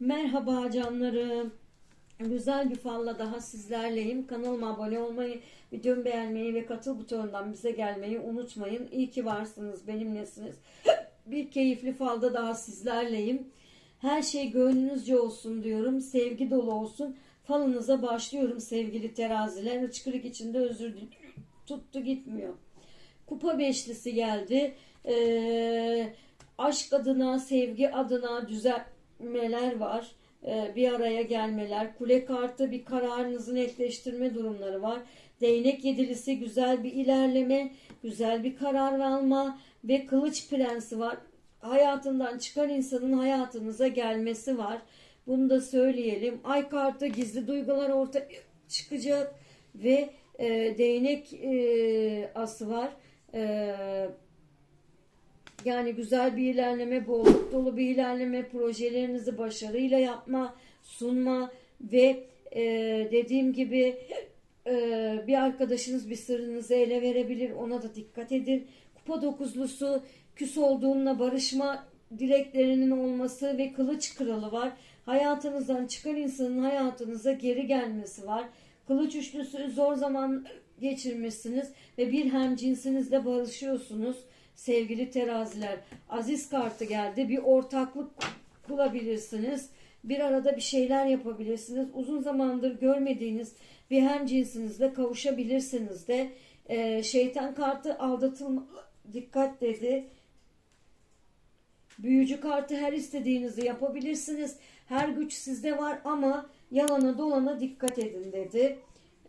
Merhaba canlarım. Güzel bir falla daha sizlerleyim. Kanalıma abone olmayı, videomu beğenmeyi ve katıl butonundan bize gelmeyi unutmayın. İyi ki varsınız, benimlesiniz. Bir keyifli falda daha sizlerleyim. Her şey gönlünüzce olsun diyorum. Sevgi dolu olsun. Falınıza başlıyorum sevgili teraziler. Hıçkırık içinde özür dilerim. Tuttu gitmiyor. Kupa beşlisi geldi. Ee, aşk adına, sevgi adına düzeltmeler var. Ee, bir araya gelmeler. Kule kartı bir kararınızı netleştirme durumları var. Değnek yedilisi güzel bir ilerleme, güzel bir karar alma ve kılıç prensi var. Hayatından çıkan insanın hayatınıza gelmesi var. Bunu da söyleyelim. Ay kartı gizli duygular ortaya çıkacak ve e, değnek e, ası var. E, yani güzel bir ilerleme, bolluk dolu bir ilerleme, projelerinizi başarıyla yapma, sunma ve e, dediğim gibi e, bir arkadaşınız bir sırrınızı ele verebilir. Ona da dikkat edin. Kupa dokuzlusu küs olduğunla barışma dileklerinin olması ve kılıç kralı var. Hayatınızdan çıkan insanın hayatınıza geri gelmesi var. Kılıç üçlüsü zor zaman geçirmişsiniz ve bir hem cinsinizle barışıyorsunuz sevgili teraziler. Aziz kartı geldi. Bir ortaklık bulabilirsiniz. Bir arada bir şeyler yapabilirsiniz. Uzun zamandır görmediğiniz bir hem cinsinizle kavuşabilirsiniz de. Ee, şeytan kartı aldatılma dikkat dedi. Büyücü kartı her istediğinizi yapabilirsiniz. Her güç sizde var ama yalana dolana dikkat edin dedi.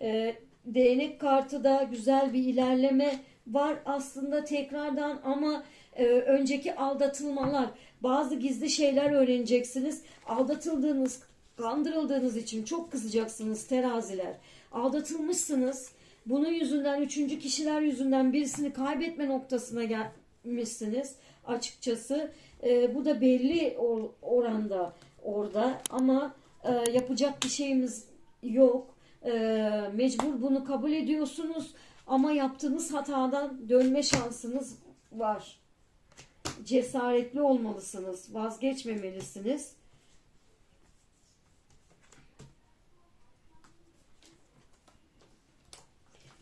Ee, değnek kartı da güzel bir ilerleme var aslında tekrardan ama e, önceki aldatılmalar bazı gizli şeyler öğreneceksiniz. Aldatıldığınız, kandırıldığınız için çok kızacaksınız teraziler. Aldatılmışsınız. Bunun yüzünden üçüncü kişiler yüzünden birisini kaybetme noktasına gelmişsiniz açıkçası. E, bu da belli or- oranda orada ama e, yapacak bir şeyimiz yok. E, mecbur bunu kabul ediyorsunuz ama yaptığınız hatadan dönme şansınız var. Cesaretli olmalısınız, vazgeçmemelisiniz.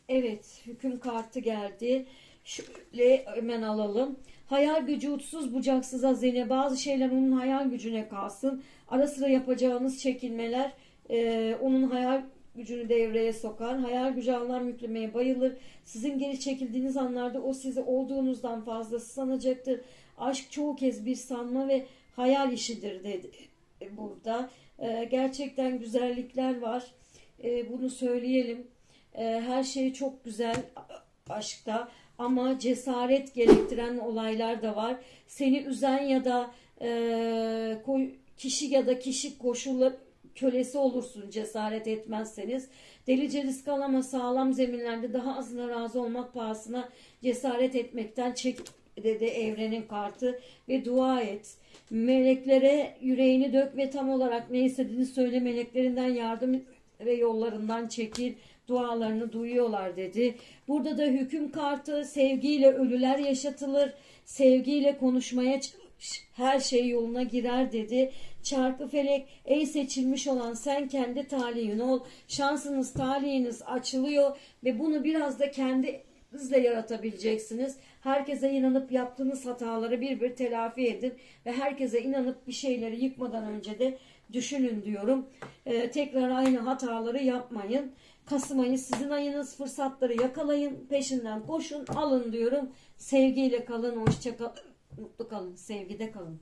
Evet, hüküm kartı geldi. Şöyle hemen alalım. Hayal gücü uçsuz bucaksız hazine. Bazı şeyler onun hayal gücüne kalsın. Ara sıra yapacağınız çekilmeler e, onun hayal gücünü devreye sokar. Hayal gücü anlam yüklemeye bayılır. Sizin geri çekildiğiniz anlarda o sizi olduğunuzdan fazlası sanacaktır. Aşk çoğu kez bir sanma ve hayal işidir dedi burada. E, gerçekten güzellikler var. E, bunu söyleyelim. E, her şey çok güzel aşkta ama cesaret gerektiren olaylar da var. Seni üzen ya da e, kişi ya da kişi koşullar kölesi olursun cesaret etmezseniz. Delice risk al ama sağlam zeminlerde daha azına razı olmak pahasına cesaret etmekten çek dedi evrenin kartı ve dua et. Meleklere yüreğini dök ve tam olarak ne istediğini söyle meleklerinden yardım ve yollarından çekil dualarını duyuyorlar dedi. Burada da hüküm kartı sevgiyle ölüler yaşatılır. Sevgiyle konuşmaya. Her şey yoluna girer dedi. Çarkı felek ey seçilmiş olan sen kendi talihin ol. Şansınız talihiniz açılıyor ve bunu biraz da kendinizle yaratabileceksiniz. Herkese inanıp yaptığınız hataları bir bir telafi edin ve herkese inanıp bir şeyleri yıkmadan önce de düşünün diyorum. Ee, tekrar aynı hataları yapmayın. Kasım ayı sizin ayınız. Fırsatları yakalayın. Peşinden koşun. Alın diyorum. Sevgiyle kalın. Hoşça kalın. Mutlu kalın. Sevgide kalın.